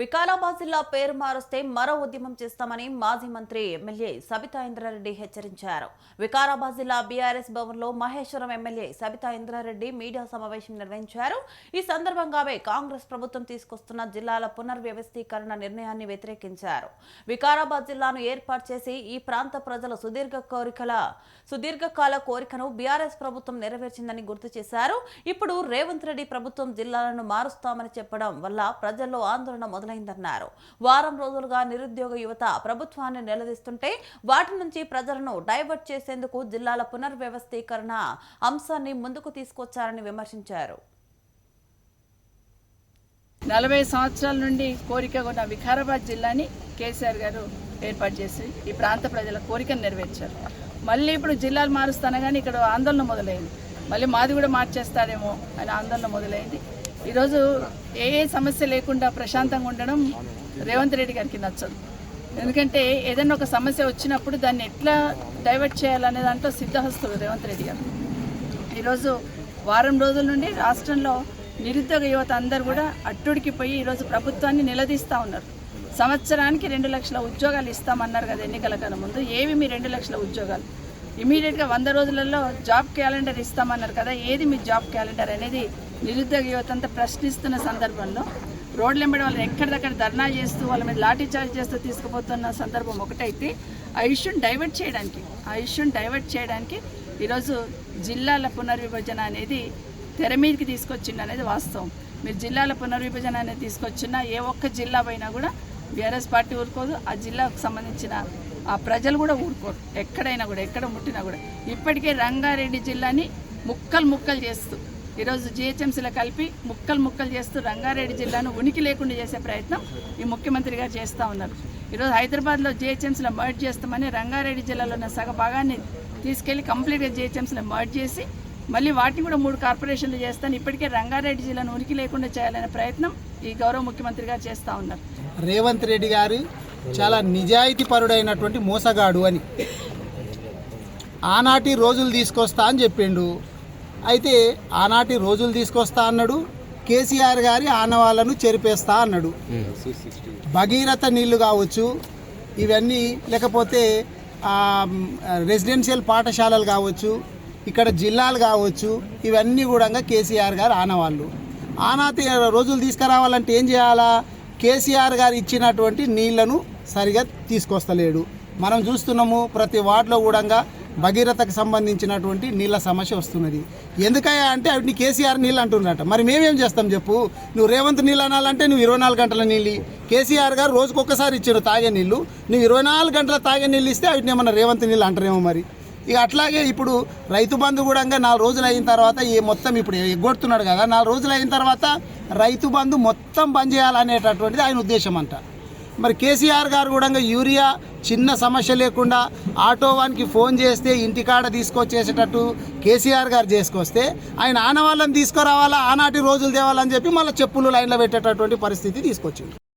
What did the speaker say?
వికారాబాద్ జిల్లా పేరు మారుస్తే మరో ఉద్యమం చేస్తామని మాజీ మంత్రి ఎమ్మెల్యే సబితా ఇంద్రారెడ్డి హెచ్చరించారు. వికారాబాద్ జిల్లా బీఆర్ఎస్ భవన్లో మహేశ్వరం ఎమ్మెల్యే సబితా ఇంద్రారెడ్డి మీడియా సమావేశం నిర్వహించారు. ఈ సందర్భంగా కాంగ్రెస్ ప్రభుత్వం తీసుకొస్తున్న జిల్లాల పునర్వ్యవస్థీకరణ నిర్ణయాన్ని వ్యతిరేకించారు. వికారాబాద్ జిల్లాను ఏర్పాటు చేసి ఈ ప్రాంత ప్రజల సుదీర్ఘ కోరికల సుదీర్ఘకాల కోరికను బీఆర్ఎస్ ప్రభుత్వం నెరవేర్చిందని గుర్తు చేశారు. ఇప్పుడు రేవంత్ రెడ్డి ప్రభుత్వం జిల్లాలను మారుస్తామని చెప్పడం వల్ల ప్రజల్లో ఆందోళన మొదలు మొదలైందన్నారు వారం రోజులుగా నిరుద్యోగ యువత ప్రభుత్వాన్ని నిలదీస్తుంటే వాటి నుంచి ప్రజలను డైవర్ట్ చేసేందుకు జిల్లాల పునర్వ్యవస్థీకరణ అంశాన్ని ముందుకు తీసుకొచ్చారని విమర్శించారు. నలభై సంవత్సరాల నుండి కోరిక ఉన్న వికారాబాద్ జిల్లాని కేసీఆర్ గారు ఏర్పాటు చేసి ఈ ప్రాంత ప్రజల కోరికను నెరవేర్చారు. మళ్ళీ ఇప్పుడు జిల్లాలు మారుస్తానగానే ఇక్కడ ఆందోళన మొదలైంది. మళ్ళీ మాది కూడా మార్చేస్తాడేమో అని ఆందోళన మొదలైంది. ఈరోజు ఏ ఏ సమస్య లేకుండా ప్రశాంతంగా ఉండడం రేవంత్ రెడ్డి గారికి నచ్చదు. ఎందుకంటే ఏదైనా ఒక సమస్య వచ్చినప్పుడు దాన్ని ఎట్లా డైవర్ట్ చేయాలనే దాంట్లో సిద్ధహస్తులు రేవంత్ రెడ్డి గారు. ఈరోజు వారం రోజుల నుండి రాష్ట్రంలో నిరుద్యోగ యువత అందరు కూడా అట్టుడికి పోయి ఈరోజు ప్రభుత్వాన్ని నిలదీస్తూ ఉన్నారు. సంవత్సరానికి రెండు లక్షల ఉద్యోగాలు ఇస్తామన్నారు కదా ఎన్నికల కన్నా ముందు. ఏవి మీ రెండు లక్షల ఉద్యోగాలు? ఇమీడియట్గా వంద రోజులలో జాబ్ క్యాలెండర్ ఇస్తామన్నారు కదా. ఏది మీ జాబ్ క్యాలెండర్ అనేది నిరుద్యోగ యువత అంతా ప్రశ్నిస్తున్న సందర్భంలో రోడ్లు వెంబడి వాళ్ళని ఎక్కడిదక్కడ ధర్నా చేస్తూ వాళ్ళ మీద లాఠీ చార్జ్ చేస్తూ తీసుకుపోతున్న సందర్భం ఒకటైతే ఆ ఇష్యూని డైవర్ట్ చేయడానికి ఆ ఇష్యూని డైవర్ట్ చేయడానికి ఈరోజు జిల్లాల పునర్విభజన అనేది తెర మీదకి తీసుకొచ్చింది అనేది వాస్తవం. మీరు జిల్లాల పునర్విభజన అనేది తీసుకొచ్చిన ఏ ఒక్క జిల్లా పోయినా కూడా బీఆర్ఎస్ పార్టీ ఊరుకోదు ఆ జిల్లాకు సంబంధించిన ఆ ప్రజలు కూడా ఊరుకోరు. ఎక్కడైనా కూడా ఎక్కడ ముట్టినా కూడా. ఇప్పటికే రంగారెడ్డి జిల్లాని ముక్కలు ముక్కలు చేస్తూ ఈరోజు జిహెచ్ఎంసీలో కలిపి ముక్కలు ముక్కలు చేస్తూ రంగారెడ్డి జిల్లాను ఉనికి లేకుండా చేసే ప్రయత్నం ఈ ముఖ్యమంత్రి గారు చేస్తూ ఉన్నారు. ఈరోజు హైదరాబాద్లో జిహెచ్ఎంసీలో మర్జ్ చేస్తామని రంగారెడ్డి జిల్లాలో ఉన్న సగ భాగాన్ని తీసుకెళ్ళి కంప్లీట్గా జిహెచ్ఎంసీలో మర్జ్ చేసి మళ్ళీ వాటిని కూడా మూడు కార్పొరేషన్లు చేస్తాను. ఇప్పటికే రంగారెడ్డి జిల్లాను ఉనికి లేకుండా చేయాలనే ప్రయత్నం ఈ గౌరవ ముఖ్యమంత్రి గారు చేస్తూ ఉన్నారు. రేవంత్ రెడ్డి గారు చాలా నిజాయితీ పరుడైనటువంటి మోసగాడు అని. ఆనాటి రోజులు తీసుకొస్తా అని చెప్పిండు. అయితే ఆనాటి రోజులు తీసుకొస్తా అన్నాడు. కేసీఆర్ గారి ఆనవాళ్ళను చెరిపేస్తా అన్నాడు. భగీరథ నీళ్ళు కావచ్చు ఇవన్నీ లేకపోతే రెసిడెన్షియల్ పాఠశాలలు కావచ్చు ఇక్కడ జిల్లాలు కావచ్చు ఇవన్నీ కూడా కేసీఆర్ గారు ఆనవాళ్ళు. ఆనాటి రోజులు తీసుకురావాలంటే ఏం చేయాలా? కేసీఆర్ గారు ఇచ్చినటువంటి నీళ్ళను సరిగా తీసుకొస్తలేడు. మనం చూస్తున్నాము ప్రతి వార్డులో కూడా భగీరథకు సంబంధించినటువంటి నీళ్ళ సమస్య వస్తున్నది. ఎందుకయ్యా అంటే అవి కేసీఆర్ నీళ్ళు అంటున్నట మరి మేమేం చేస్తాం చెప్పు? నువ్వు రేవంత్ నీళ్ళు అనాలంటే నువ్వు ఇరవై నాలుగు గంటల నీళ్ళు కేసీఆర్ గారు రోజుకొకసారి ఇచ్చారు తాగే నీళ్ళు. నువ్వు ఇరవై నాలుగు గంటల తాగే నీళ్ళు ఇస్తే వాటిని ఏమన్నా రేవంత్ నీళ్ళు అంటారేమో మరి. ఇక అట్లాగే ఇప్పుడు రైతు బంధు కూడా నాలుగు రోజులు అయిన తర్వాత ఈ మొత్తం ఇప్పుడు ఎగ్గొడుతున్నాడు కదా. నాలుగు రోజులు అయిన తర్వాత రైతు బంధు మొత్తం బంద్ చేయాలనేటటువంటిది ఆయన ఉద్దేశం అంట మరి కేసీఆర్ గారు కూడా యూరియా చిన్న సమస్య లేకుండా ఆటో వానికి ఫోన్ చేస్తే ఇంటికాడ తీసుకొచ్చేసేటట్టు కేసీఆర్ గారు చేసుకొస్తే ఆయన ఆనవాళ్ళని తీసుకురావాలా? ఆనాటి రోజులు తేవాలని చెప్పి మళ్ళీ చెప్పులు లైన్లో పెట్టేటటువంటి పరిస్థితి తీసుకొచ్చింది